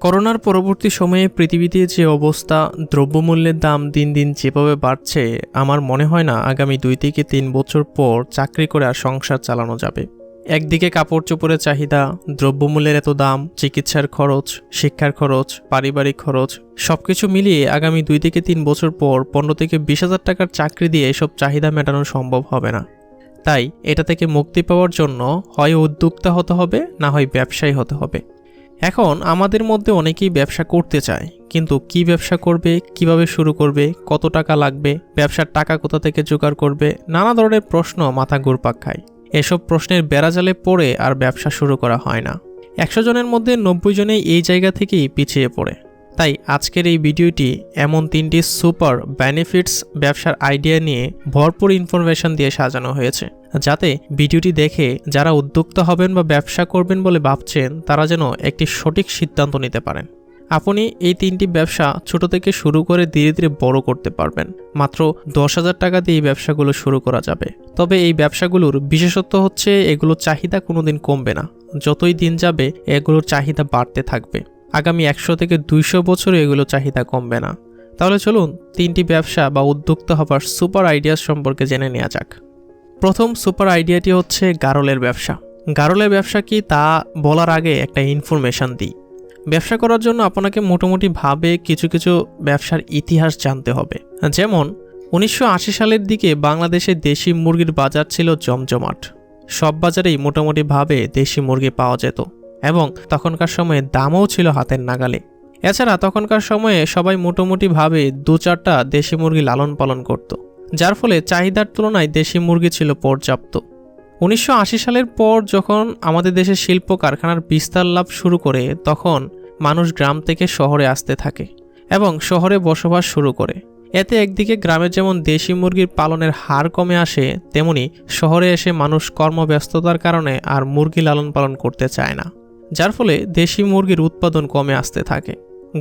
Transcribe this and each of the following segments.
করোনার পরবর্তী সময়ে পৃথিবীতে যে অবস্থা, দ্রব্যমূল্যের দাম দিন দিন যেভাবে বাড়ছে, আমার মনে হয় না আগামী দুই থেকে তিন বছর পর চাকরি করে আর সংসার চালানো যাবে। একদিকে কাপড় চোপড়ের চাহিদা, দ্রব্যমূল্যের এত দাম, চিকিৎসার খরচ, শিক্ষার খরচ, পারিবারিক খরচ, সবকিছু মিলিয়ে আগামী দুই থেকে তিন বছর পর পনেরো থেকে বিশ হাজার টাকার চাকরি দিয়ে এসব চাহিদা মেটানো সম্ভব হবে না। তাই এটা থেকে মুক্তি পাওয়ার জন্য হয় উদ্যোক্তা হতে হবে, না হয় ব্যবসায়ী হতে হবে। এখন আমাদের মধ্যে অনেকেই ব্যবসা করতে চায়, কিন্তু কি ব্যবসা করবে, কীভাবে শুরু করবে, কত টাকা লাগবে, ব্যবসার টাকা কোথা থেকে জোগাড় করবে, নানা ধরনের প্রশ্ন মাথা ঘুরপাক খায়। এসব প্রশ্নের বেড়াজালে পড়ে আর ব্যবসা শুরু করা হয় না। একশো জনের মধ্যে নব্বই জনেই এই জায়গা থেকেই পিছিয়ে পড়ে। তাই আজকের এই ভিডিওটি এমন তিনটি সুপার বেনিফিটস ব্যবসার আইডিয়া নিয়ে ভরপুর ইনফরমেশন দিয়ে সাজানো হয়েছে। যাতে ভিডিওটি দেখে যারা উদ্যোক্তা হবেন বা ব্যবসা করবেন বলে ভাবছেন, তারা যেন একটি সঠিক সিদ্ধান্ত নিতে পারেন। আপনি এই তিনটি ব্যবসা ছোট থেকে শুরু করে ধীরে ধীরে বড় করতে পারবেন। মাত্র দশ হাজার টাকা দিয়ে এই ব্যবসাগুলো শুরু করা যাবে। তবে এই ব্যবসাগুলোর বিশেষত্ব হচ্ছে, এগুলোর চাহিদা কোনোদিন কমবে না। যতই দিন যাবে, এগুলোর চাহিদা বাড়তে থাকবে। আগামী একশো থেকে দুইশো বছরে এগুলো চাহিদা কমবে না। তাহলে চলুন তিনটি ব্যবসা বা উদ্যোক্তা হবার সুপার আইডিয়াস সম্পর্কে জেনে নেওয়া যাক। প্রথম সুপার আইডিয়াটি হচ্ছে গারলের ব্যবসা। গারলের ব্যবসা কি তা বলার আগে একটা ইনফরমেশন দিই। ব্যবসা করার জন্য আপনাকে মোটামুটিভাবে কিছু কিছু ব্যবসার ইতিহাস জানতে হবে। যেমন, উনিশশো আশি সালের দিকে বাংলাদেশে দেশি মুরগির বাজার ছিল জমজমাট। সব বাজারেই মোটামুটিভাবে দেশি মুরগি পাওয়া যেত এবং তখনকার সময়ে দামও ছিল হাতের নাগালে। এছাড়া তখনকার সময়ে সবাই মোটামুটিভাবে দু চারটা দেশি মুরগি লালন পালন করত। যার ফলে চাহিদার তুলনায় দেশি মুরগি ছিল পর্যাপ্ত। উনিশশো আশি সালের পর যখন আমাদের দেশে শিল্প কারখানার বিস্তার লাভ শুরু করে, তখন মানুষ গ্রাম থেকে শহরে আসতে থাকে এবং শহরে বসবাস শুরু করে। এতে একদিকে গ্রামের যেমন দেশি মুরগির পালনের হার কমে আসে, তেমনি শহরে এসে মানুষ কর্মব্যস্ততার কারণে আর মুরগি লালন পালন করতে চায় না, যার ফলে দেশি মুরগির উৎপাদন কমে আসতে থাকে।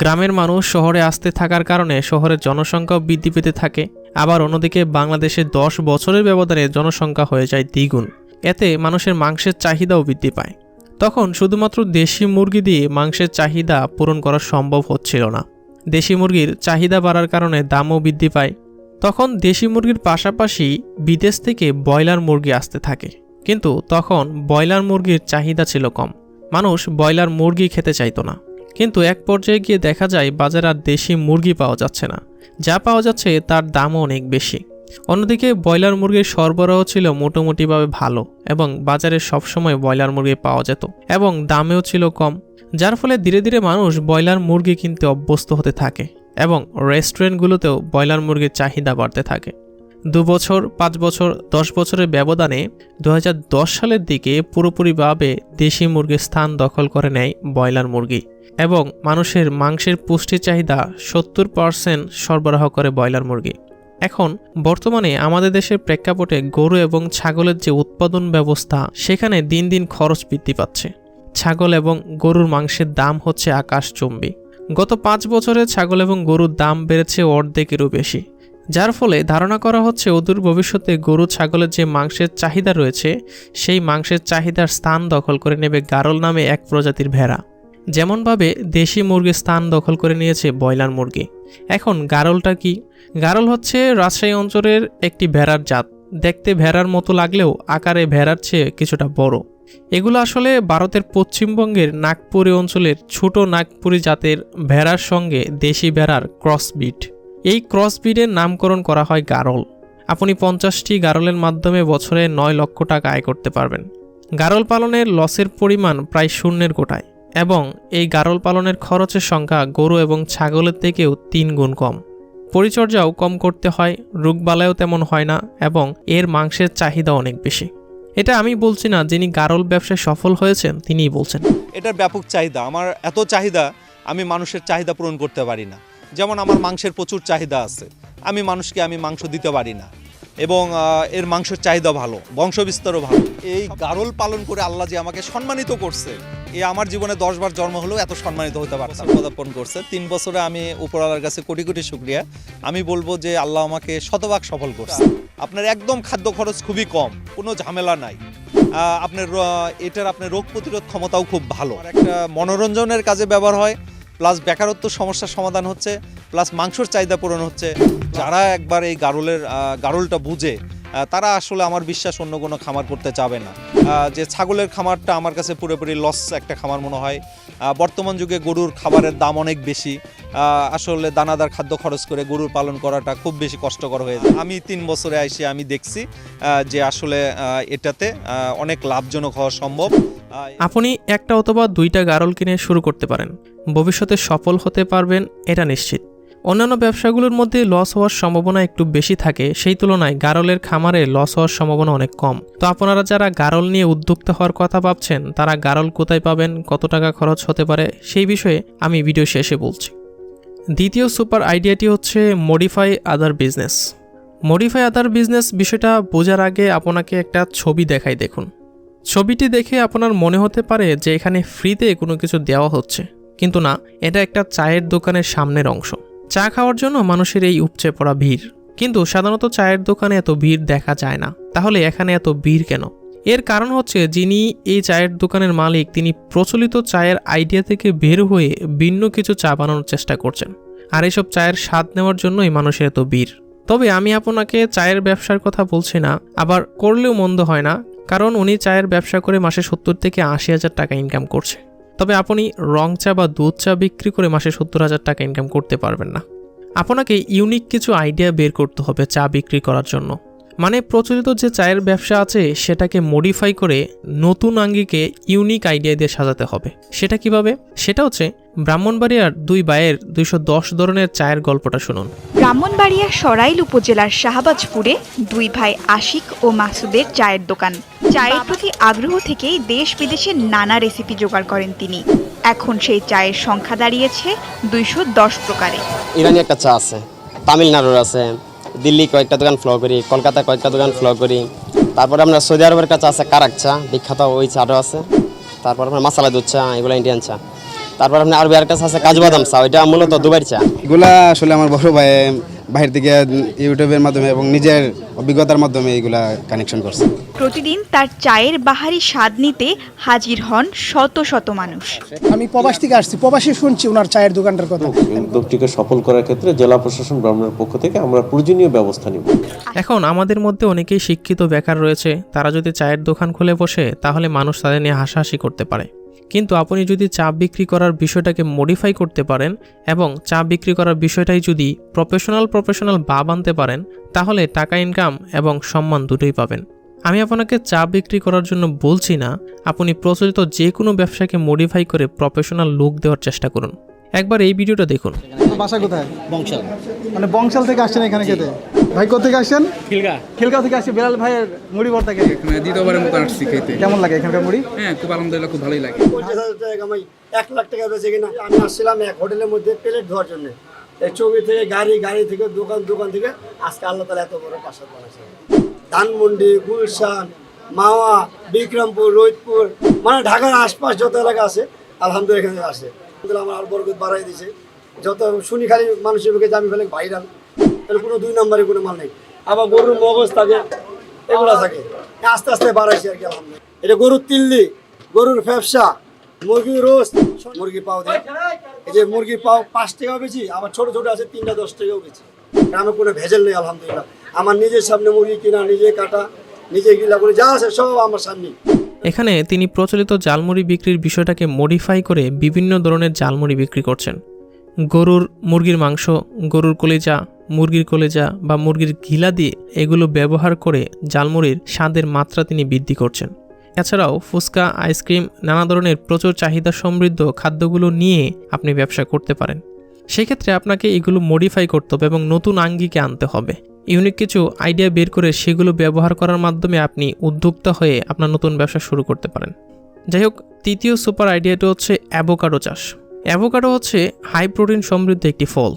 গ্রামের মানুষ শহরে আসতে থাকার কারণে শহরের জনসংখ্যাও বৃদ্ধি পেতে থাকে। আবার অন্যদিকে বাংলাদেশে দশ বছরের ব্যবধানে জনসংখ্যা হয়ে যায় দ্বিগুণ। এতে মানুষের মাংসের চাহিদাও বৃদ্ধি পায়। তখন শুধুমাত্র দেশি মুরগি দিয়ে মাংসের চাহিদা পূরণ করা সম্ভব হচ্ছিল না। দেশি মুরগির চাহিদা বাড়ার কারণে দামও বৃদ্ধি পায়। তখন দেশি মুরগির পাশাপাশি বিদেশ থেকে ব্রয়লার মুরগি আসতে থাকে। কিন্তু তখন ব্রয়লার মুরগির চাহিদা ছিল কম। মানুষ ব্রয়লার মুরগি খেতে চাইতো না। কিন্তু এক পর্যায়ে গিয়ে দেখা যায় বাজারে আর দেশি মুরগি পাওয়া যাচ্ছে না। যা পাওয়া যাচ্ছে তার দামও অনেক বেশি। অন্যদিকে ব্রয়লার মুরগির সরবরাহ ছিল মোটামুটিভাবে ভালো এবং বাজারে সবসময় ব্রয়লার মুরগি পাওয়া যেত এবং দামেও ছিল কম, যার ফলে ধীরে ধীরে মানুষ ব্রয়লার মুরগি কিনতে অভ্যস্ত হতে থাকে এবং রেস্টুরেন্টগুলোতেও ব্রয়লার মুরগির চাহিদা বাড়তে থাকে। দু বছর পাঁচ বছর, দশ বছরের ব্যবধানে দু হাজার দশ সালের দিকে পুরোপুরিভাবে দেশি মুরগির স্থান দখল করে নেয় ব্রয়লার মুরগি এবং মানুষের মাংসের পুষ্টি চাহিদা সত্তর পার্সেন্ট সরবরাহ করে ব্রয়লার মুরগি। এখন বর্তমানে আমাদের দেশের প্রেক্ষাপটে গরু এবং ছাগলের যে উৎপাদন ব্যবস্থা, সেখানে দিন দিন খরচ বৃদ্ধি পাচ্ছে। ছাগল এবং গরুর মাংসের দাম হচ্ছে আকাশ আকাশচুম্বী। গত পাঁচ বছরে ছাগল এবং গরুর দাম বেড়েছে অর্ধেকেরও বেশি। যার ফলে ধারণা করা হচ্ছে অদূর ভবিষ্যতে গরু, ছাগলের যে মাংসের চাহিদা রয়েছে, সেই মাংসের চাহিদার স্থান দখল করে নেবে গারল নামে এক প্রজাতির ভেড়া। যেমনভাবে দেশি মুরগির স্থান দখল করে নিয়েছে ব্রয়লার মুরগি। এখন গারলটা কি? গারল হচ্ছে রাজশাহী অঞ্চলের একটি ভেড়ার জাত। দেখতে ভেড়ার মতো লাগলেও আকারে ভেড়ার চেয়ে কিছুটা বড়। এগুলো আসলে ভারতের পশ্চিমবঙ্গের নাগপুরি অঞ্চলের ছোট নাগপুরি জাতের ভেড়ার সঙ্গে দেশি ভেড়ার ক্রসবিট এই ক্রসবিডের নামকরণ করা হয় গারল। আপনি পঞ্চাশটি গারলের মাধ্যমে বছরে নয় লক্ষ টাকা আয় করতে পারবেন। গারল পালনের লসের পরিমাণ প্রায় শূন্যের গোটায় এবং এই গারল পালনের খরচের সংখ্যা গরু এবং ছাগলের থেকেও তিন গুণ কম। পরিচর্যাও কম করতে হয়, রোগবালাইও তেমন হয় না এবং এর মাংসের চাহিদা অনেক বেশি। এটা আমি বলছি না, যিনি গারল ব্যবসায় সফল হয়েছেন, তিনিই বলছেন। এটার ব্যাপক চাহিদা। আমার এত চাহিদা, আমি মানুষের চাহিদা পূরণ করতে পারি না। যেমন আমার মাংসের প্রচুর চাহিদা আছে। আমি মানুষকে আমি মাংস দিতে পারি না। এবং এর মাংসের চাহিদা ভালো, বংশবিস্তারও ভালো। এই গারল পালন করে আল্লাহ যে আমাকে সম্মানিত করছে, এ আমার জীবনে দশ বার জন্ম হলেও এত সম্মানিত হতে পারতাম। পদার্পণ করছে। তিন বছরে আমি উপরওয়ালার কাছে কোটি কোটি শুক্রিয়া। আমি বলব যে আল্লাহ আমাকে শতভাগ সফল করছে। আপনার একদম খাদ্য খরচ খুবই কম, কোনো ঝামেলা নাই। আপনার এটার আপনার রোগ প্রতিরোধ ক্ষমতাও খুব ভালো। একটা মনোরঞ্জনের কাজে ব্যবহার হয়। প্লাস বেকারত্ব সমস্যার সমাধান হচ্ছে, প্লাস মাংসর চাহিদা পূরণ হচ্ছে। যারা একবার এই গারুলের গারুলটা বুঝে তারা আসলে আমার বিশ্বাস অন্য কোনো খামার করতে চাবে না। যে ছাগলের খামারটা আমার কাছে পুরোপুরি লস একটা খামার মনে হয়। বর্তমান যুগে গরুর খাবারের দাম অনেক বেশি। আসলে দানাদার খাদ্য খরচ করে গরুর পালন করাটা খুব বেশি কষ্টকর হয়ে যায়। আমি তিন বছরে এসে আমি দেখছি যে আসলে এটাতে অনেক লাভজনক হওয়া সম্ভব। আপনি একটা অথবা দুইটা গারল কিনে শুরু করতে পারেন। ভবিষ্যতে সফল হতে পারবেন, এটা নিশ্চিত। অন্যান্য ব্যবসাগুলোর মধ্যে লস হওয়ার সম্ভাবনা একটু বেশি থাকে, সেই তুলনায় গারলের খামারে লস হওয়ার সম্ভাবনা অনেক কম। তো আপনারা যারা গারল নিয়ে উদ্যোক্তা হওয়ার কথা ভাবছেন, তারা গারল কোথায় পাবেন, কত টাকা খরচ হতে পারে, সেই বিষয়ে আমি ভিডিও শেষে বলছি। দ্বিতীয় সুপার আইডিয়াটি হচ্ছে modify other business modify other business বিষয়টা বোঝার আগে আপনাকে একটা ছবি দেখাই দেখুন। ছবিটি দেখে আপনার মনে হতে পারে যে এখানে ফ্রিতে কোনো কিছু দেওয়া হচ্ছে, কিন্তু না, এটা একটা চায়ের দোকানের সামনের অংশ। চা খাওয়ার জন্য মানুষের এই উপচে পড়া ভিড়। কিন্তু সাধারণত চায়ের দোকানে এত ভিড় দেখা যায় না। তাহলে এখানে এত ভিড় কেন? এর কারণ হচ্ছে যিনি এই চায়ের দোকানের মালিক, তিনি প্রচলিত চায়ের আইডিয়া থেকে বের হয়ে ভিন্ন কিছু চা বানানোর চেষ্টা করছেন। আর এসব চায়ের স্বাদ নেওয়ার জন্যই মানুষের এত ভিড়। তবে আমি আপনাকে চায়ের ব্যবসার কথা বলছি না, আবার করলেও মন্দ হয় না, কারণ উনি চায়ের ব্যবসা করে মাসে সত্তর থেকে আশি হাজার টাকা ইনকাম করছে। তবে আপনি রং চা বা দুধ চা বিক্রি করে মাসে সত্তর হাজার টাকা ইনকাম করতে পারবেন না। আপনাকে ইউনিক কিছু আইডিয়া বের করতে হবে চা বিক্রি করার জন্য। মানে প্রচলিত যে চায়ের ব্যবসা আছে, সেটাকে মডিফাই করে নতুন আঙ্গিকে ইউনিক আইডিয়া দিয়ে সাজাতে হবে। সেটা কীভাবে? সেটা হচ্ছে ব্রাহ্মণবাড়িয়ার দুই বায়ের দুইশো দশ ধরনের চায়ের গল্পটা শুনুন। ব্রাহ্মণবাড়িয়া সরাইল উপজেলার শাহবাজপুরে দুই ভাই আশিক ও মাসুদের চায়ের দোকান। চায়ের প্রতি আগ্রহ থেকেই দেশ বিদেশের নানা রেসিপি জোগাড় করেন তিনি। এখন সেই চায়ের সংখ্যা দাঁড়িয়েছে দুইশো দশ প্রকারে। ইরানি একটা চা আছে তামিলনাড়ুর আছে দিল্লি কয়েকটা দোকান ফ্লো করি কলকাতায় কয়েকটা দোকান ফ্লো করি। তারপরে আমরা সৌদি আরবের কাছে আছে কারাক চা বিখ্যাত ওই চাটাও আছে। তারপর আপনার মশালা দুধ চা এগুলো ইন্ডিয়ান চা। তারপর আপনার আরবিয়ার কাছে আছে কাজু বাদাম চা ওইটা মূলত দুবাইয়ের চা। এগুলা আসলে আমার বড় ভাই বাহির থেকে ইউটিউবের মাধ্যমে এবং নিজের অভিজ্ঞতার মাধ্যমে এগুলা কানেকশন করছে। প্রতিদিন তার চায়ের বাহারি স্বাদ নিতে হাজির হন শত শত মানুষ। আমি প্রবাস থেকে আসছি প্রবাসী শুনছি ওনার চায়ের দোকানটার কথা। উদ্যোগটিকে সফল করার ক্ষেত্রে জেলা প্রশাসন ব্রাহ্মণের পক্ষ থেকে আমরা প্রয়োজনীয় ব্যবস্থা নিব। এখন আমাদের মধ্যে অনেকেই শিক্ষিত বেকার রয়েছে তারা যদি চায়ের দোকান খুলে বসে তাহলে মানুষ তাদের নিয়ে হাসাহাসি করতে পারে। কিন্তু আপনি যদি চা বিক্রি করার বিষয়টাকে মডিফাই করতে পারেন এবং চা বিক্রি করার বিষয়টাই যদি প্রফেশনাল প্রফেশনাল ভাব আনতে পারেন, তাহলে টাকা ইনকাম এবং সম্মান দুটোই পাবেন। আমি আপনাকে চা বিক্রি করার জন্য বলছি না, আপনি প্রচলিত যে কোনো ব্যবসাকে মডিফাই করে প্রফেশনাল লুক দেওয়ার চেষ্টা করুন। একবার এই ভিডিওটা দেখুন। বাসা কোথায়? বংশাল। মানে বংশাল থেকে আসছেন এখানে খেতে? ভাই কোথেকে আসছেন? খিলগা। খিলগা থেকে আসছে বিলাল ভাইয়ের মুড়ি ভর্তা খেতে? মানে দ্বিতীয়বারের মতো আসছি খেতে। কেমন লাগে এখানকার মুড়ি? হ্যাঁ খুব আলহামদুলিল্লাহ খুব ভালোই লাগে। পঞ্চাশ হাজার টাকা কামাই। এক লাখ টাকা বেঁচে কিনা। আমি আসছিলাম এক হোটেলের মধ্যে প্লেট ধোয়ার জন্য। এই ছবি থেকে গাড়ি গাড়ি থেকে দোকান দোকান থেকে আজকে আল্লাহ তালা এত বড় প্রাসাদ বানাইছে। ধানমন্ডি গুলশান মাওয়া বিক্রমপুর রোহিতপুর মানে ঢাকার আশপাশ যত এলাকা আছে আলহামদুলিল্লাহ এখানে আসে। আমার আর বরকত বাড়াই দিছে। যত শুনি খালি মানুষের মুখে যে আমি ফেলে ভাইরাল তাহলে কোনো দুই নম্বরে কোনো মাল নেই। আবার গরুর মগজ থাকে এগুলো থাকে। আস্তে আস্তে বাড়াইছে আর কি আলহামদুলিল্লাহ। এটা গরুর তিল্লি গরুর ব্যবসা মুরগির রোস্ট মুরগি পাও দেয়। এই যে মুরগির পাও পাঁচ টাকাও বেশি আবার ছোট ছোট আছে তিনটা দশ টাকাও বেশি। গ্রামে কোনো ভেজাল নেই আলহামদুলিল্লাহ। আমার নিজের সামনে মুরগি কিনা নিজে কাটা নিজে গিলা করে যা আছে সব আমার সামনে। এখানে তিনি প্রচলিত জালমুড়ি বিক্রির বিষয়টাকে মডিফাই করে বিভিন্ন ধরনের জালমুড়ি বিক্রি করছেন। গরুর মুরগির মাংস, গরুর কলেজা, মুরগির কলেজা বা মুরগির ঘিলা দিয়ে এগুলো ব্যবহার করে জালমুড়ির স্বাদের মাত্রা তিনি বৃদ্ধি করছেন। এছাড়াও ফুচকা, আইসক্রিম, নানা ধরনের প্রচুর চাহিদা সমৃদ্ধ খাদ্যগুলো নিয়ে আপনি ব্যবসা করতে পারেন। সেক্ষেত্রে আপনাকে এগুলো মডিফাই করতে হবে এবং নতুন আঙ্গিকে আনতে হবে। ইউনিক কিছু আইডিয়া বের করে সেগুলো ব্যবহার করার মাধ্যমে আপনি উদ্যোক্তা হয়ে আপনার নতুন ব্যবসা শুরু করতে পারেন। যাই হোক, তৃতীয় সুপার আইডিয়াটা হচ্ছে অ্যাভোকাডো চাষ। অ্যাভোকাডো হচ্ছে হাই প্রোটিন সমৃদ্ধ একটি ফল।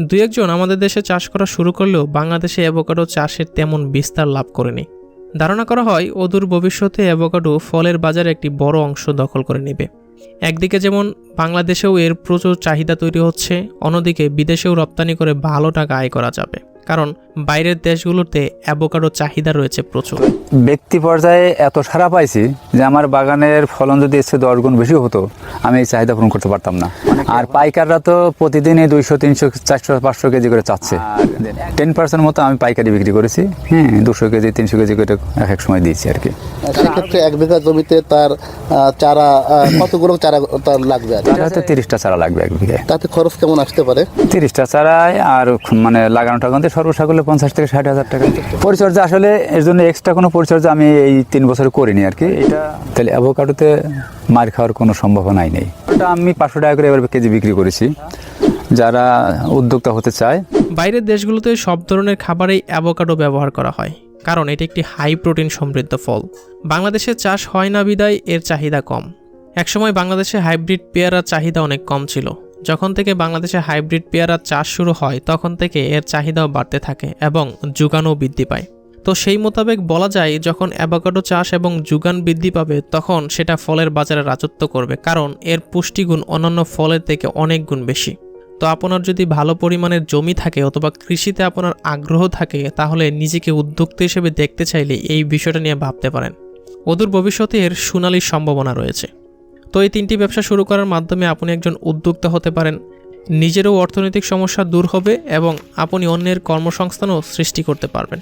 দু একজন আমাদের দেশে চাষ করা শুরু করলেও বাংলাদেশে অ্যাভোকাডো চাষের তেমন বিস্তার লাভ করেনি। ধারণা করা হয়, অদূর ভবিষ্যতে অ্যাভোকাডো ফলের বাজারে একটি বড় অংশ দখল করে নেবে। একদিকে যেমন বাংলাদেশেও এর প্রচুর চাহিদা তৈরি হচ্ছে, অন্যদিকে বিদেশেও রপ্তানি করে ভালো টাকা আয় করা যাবে। কারণ বাইরের দেশগুলোতে অ্যাভোকাডো চাহিদা রয়েছে প্রচুর। ব্যক্তি পর্যায়ে এত সারা পাইছি যে আমার বাগানের ফলন যদি এসে দশ গুণ বেশি হতো আমি এই চাহিদা পূরণ করতে পারতাম না। আর পাইকাররা তো প্রতিদিন এই দুইশো তিনশো চারশো পাঁচশো কেজি করে চাচ্ছে। টেন পার্সেন্ট মতো আমি পাইকারি বিক্রি করেছি হ্যাঁ দুশো কেজি তিনশো কেজি করে এক এক সময় দিয়েছি আর কি। সেক্ষেত্রে এক বিঘা জমিতে তার চারা কতগুলো চারা তার লাগবে আর তাহলে তিরিশটা চারা লাগবে এক বিঘায়। তাতে খরচ কেমন আসতে পারে? তিরিশটা চারায় আর মানে লাগানো টাকাতে সর্বসাকুল্যে পঞ্চাশ থেকে ষাট হাজার টাকা। পরিচর্যা আসলে এর জন্য এক্সট্রা কোনো পরিচর্যা আমি এই তিন বছর করিনি আর কি। এটা তাহলে অ্যাভোকাডোতে মার খাওয়ার কোনো সম্ভাবনাই নেই। ওটা আমি পাঁচশো টাকা করে এবার কেজি বিক্রি করেছি। যারা উদ্যোক্তা হতে চায়। বাইরের দেশগুলোতে সব ধরনের খাবারেই অ্যাভোকাডো ব্যবহার করা হয়। কারণ এটি একটি হাই প্রোটিন সমৃদ্ধ ফল। বাংলাদেশে চাষ হয় না বিদায়, এর চাহিদা কম। একসময় বাংলাদেশে হাইব্রিড পেয়ারার চাহিদা অনেক কম ছিল। যখন থেকে বাংলাদেশে হাইব্রিড পেয়ারার চাষ শুরু হয়, তখন থেকে এর চাহিদাও বাড়তে থাকে এবং যোগানও বৃদ্ধি পায়। তো সেই মোতাবেক বলা যায়, যখন অ্যাভোকাডো চাষ এবং যোগান বৃদ্ধি পাবে, তখন সেটা ফলের বাজারে রাজত্ব করবে, কারণ এর পুষ্টিগুণ অন্যান্য ফলের থেকে অনেক গুণ বেশি। তো আপনার যদি ভালো পরিমাণের জমি থাকে অথবা কৃষিতে আপনার আগ্রহ থাকে, তাহলে নিজেকে উদ্যোক্তা হিসেবে দেখতে চাইলে এই বিষয়টা নিয়ে ভাবতে পারেন। অদূর ভবিষ্যতে এর সোনালী সম্ভাবনা রয়েছে। তো এই তিনটি ব্যবসা শুরু করার মাধ্যমে আপনি একজন উদ্যোক্তা হতে পারেন। নিজেরও অর্থনৈতিক সমস্যা দূর হবে এবং আপনি অন্যের কর্মসংস্থানও সৃষ্টি করতে পারবেন।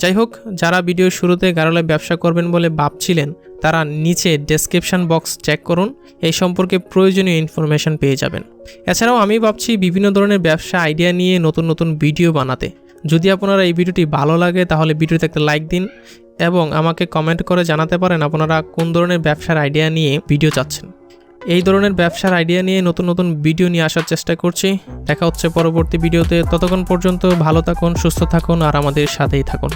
যাই হোক, যারা ভিডিওর শুরুতে গারলে ব্যবসা করবেন বলে ভাবছিলেন, তারা নিচে ডেসক্রিপশন বক্স চেক করুন, এই সম্পর্কে প্রয়োজনীয় ইনফরমেশন পেয়ে যাবেন। এছাড়াও আমি ভাবছি বিভিন্ন ধরনের ব্যবসা আইডিয়া নিয়ে নতুন নতুন ভিডিও বানাতে। যদি আপনারা এই ভিডিওটি ভালো লাগে, তাহলে ভিডিওতে একটা লাইক দিন এবং আমাকে কমেন্ট করে জানাতে পারেন আপনারা কোন ধরনের ব্যবসার আইডিয়া নিয়ে ভিডিও চাচ্ছেন। এই ধরনের ব্যবসার আইডিয়া নিয়ে নতুন নতুন ভিডিও নিয়ে আসার চেষ্টা করছি। দেখা হচ্ছে পরবর্তী ভিডিওতে ততক্ষণ পর্যন্ত ভালো থাকুন, সুস্থ থাকুন আর আমাদের সাথেই থাকুন।